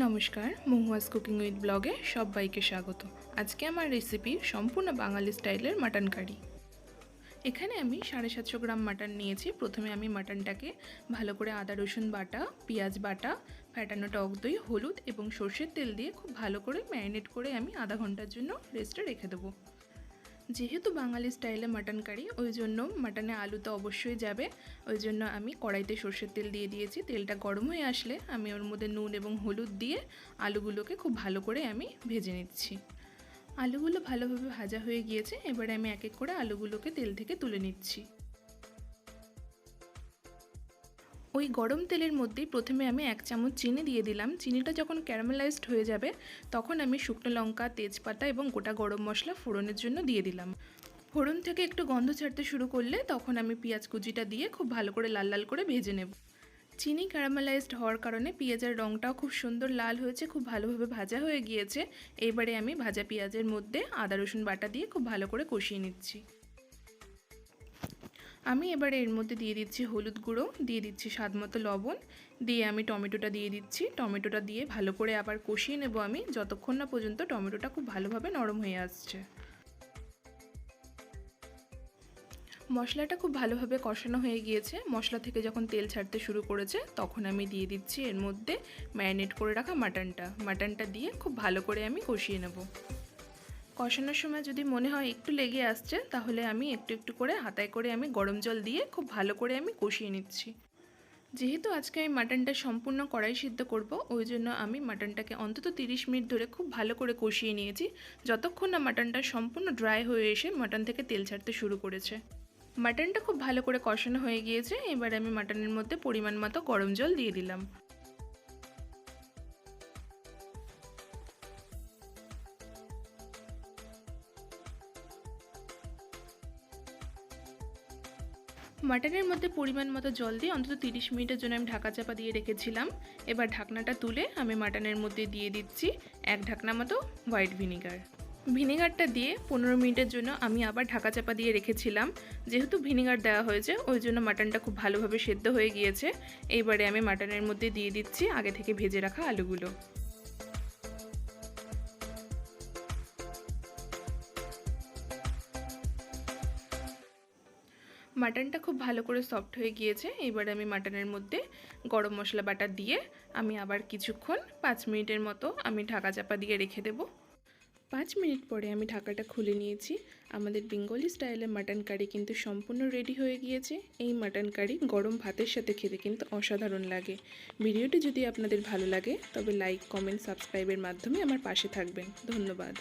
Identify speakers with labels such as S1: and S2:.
S1: নমস্কার, মহুয়াস cooking with ব্লগে সবাইকে স্বাগত। আজকে আমার রেসিপি সম্পূর্ণ বাঙালি স্টাইলের মাটন কারি এখানে আমি সাড়ে সাতশো গ্রাম মাটন নিয়েছি। প্রথমে আমি মাটনটাকে ভালো করে আদা, রসুন বাটা, পেঁয়াজ বাটা ফ্যাটানো টক দই, হলুদ এবং সর্ষের তেল দিয়ে খুব ভালো করে ম্যারিনেট করে আমি আধা ঘণ্টার জন্য রেস্টে রেখে দেবো। যেহেতু বাঙালি স্টাইলে মাটন কারি, ওই জন্য মাটনে আলু তো অবশ্যই যাবে। ওই জন্য আমি কড়াইতে সর্ষের তেল দিয়ে দিয়েছি। তেলটা গরম হয়ে আসলে আমি ওর মধ্যে নুন এবং হলুদ দিয়ে আলুগুলোকে খুব ভালো করে আমি ভেজে নিচ্ছি। আলুগুলো ভালোভাবে ভাজা হয়ে গিয়েছে, এবারে আমি এক এক করে আলুগুলোকে তেল থেকে তুলে নিচ্ছি। ওই গরম তেলের মধ্যেই প্রথমে আমি এক চামচ চিনি দিয়ে দিলাম। চিনিটা যখন ক্যারামেলাইজড হয়ে যাবে, তখন আমি শুকনো লঙ্কা, তেজপাতা এবং গোটা গরম মশলা ফোড়নের জন্য দিয়ে দিলাম। ফোড়ন থেকে একটু গন্ধ ছাড়তে শুরু করলে তখন আমি পেঁয়াজ কুচিটা দিয়ে খুব ভালো করে লাল লাল করে ভেজে নেব। চিনি ক্যারামেলাইজড হওয়ার কারণে পেঁয়াজের রঙটাও খুব সুন্দর লাল হয়েছে, খুব ভালোভাবে ভাজা হয়ে গিয়েছে। এইবারে আমি ভাজা পেঁয়াজের মধ্যে আদা রসুন বাটা দিয়ে খুব ভালো করে কষিয়ে নিচ্ছি। আমি এবারে এর মধ্যে দিয়ে দিচ্ছি হলুদ গুঁড়ো, দিয়ে দিচ্ছি স্বাদ মতো লবণ, দিয়ে আমি টমেটোটা দিয়ে দিচ্ছি। টমেটোটা দিয়ে ভালো করে আবার কষিয়ে নেব আমি, যতক্ষণ না পর্যন্ত টমেটোটা খুব ভালোভাবে নরম হয়ে আসছে। মশলাটা খুব ভালোভাবে কষানো হয়ে গিয়েছে। মশলা থেকে যখন তেল ছাড়তে শুরু করেছে, তখন আমি দিয়ে দিচ্ছি এর মধ্যে ম্যারিনেট করে রাখা মাটনটা। মাটনটা দিয়ে খুব ভালো করে আমি কষিয়ে নেব। কষানোর সময় যদি মনে হয় একটু লেগে আসছে, তাহলে আমি একটু একটু করে হাতায় করে আমি গরম জল দিয়ে খুব ভালো করে আমি কষিয়ে নিচ্ছি। যেহেতু আজকে আমি মাটনটা সম্পূর্ণ কড়াই সিদ্ধ করব, ওই জন্য আমি মাটনটাকে অন্তত 30 মিনিট ধরে খুব ভালো করে কষিয়ে নিয়েছি। যতক্ষণ না মাটনটা সম্পূর্ণ ড্রাই হয়ে এসে মাটন থেকে তেল ছাড়তে শুরু করেছে। মাটনটা খুব ভালো করে কষানো হয়ে গিয়েছে, এবার আমি মাটনের মধ্যে পরিমাণ মতো গরম জল দিয়ে দিলাম। মাটনের মধ্যে পরিমাণ মতো জল দিয়ে অন্তত তিরিশ মিনিটের জন্য আমি ঢাকা চাপা দিয়ে রেখেছিলাম। এবার ঢাকনাটা তুলে আমি মাটনের মধ্যে দিয়ে দিচ্ছি এক ঢাকনা মতো হোয়াইট ভিনিগার। ভিনিগারটা দিয়ে পনেরো মিনিটের জন্য আমি আবার ঢাকা চাপা দিয়ে রেখেছিলাম। যেহেতু ভিনিগার দেওয়া হয়েছে, ওই জন্য মাটনটা খুব ভালোভাবে সেদ্ধ হয়ে গিয়েছে। এইবারে আমি মাটনের মধ্যে দিয়ে দিচ্ছি আগে থেকে ভেজে রাখা আলুগুলো। মাটনটা খুব ভালো করে সফট হয়ে গিয়েছে। এবার আমি মাটনের মধ্যে গরম মশলা বাটা দিয়ে আমি আবার কিছুক্ষণ পাঁচ মিনিটের মতো আমি ঢাকা চাপা দিয়ে রেখে দেব। পাঁচ মিনিট পরে আমি ঢাকাটা খুলে নিয়েছি। আমাদের বেঙ্গলি স্টাইলের মাটন কারি কিন্তু সম্পূর্ণ রেডি হয়ে গিয়েছে। এই মাটন কারি গরম ভাতের সাথে খেতে কিন্তু অসাধারণ লাগে। ভিডিওটি যদি আপনাদের ভালো লাগে, তবে লাইক কমেন্ট সাবস্ক্রাইবের মাধ্যমে আমার পাশে থাকবেন। ধন্যবাদ।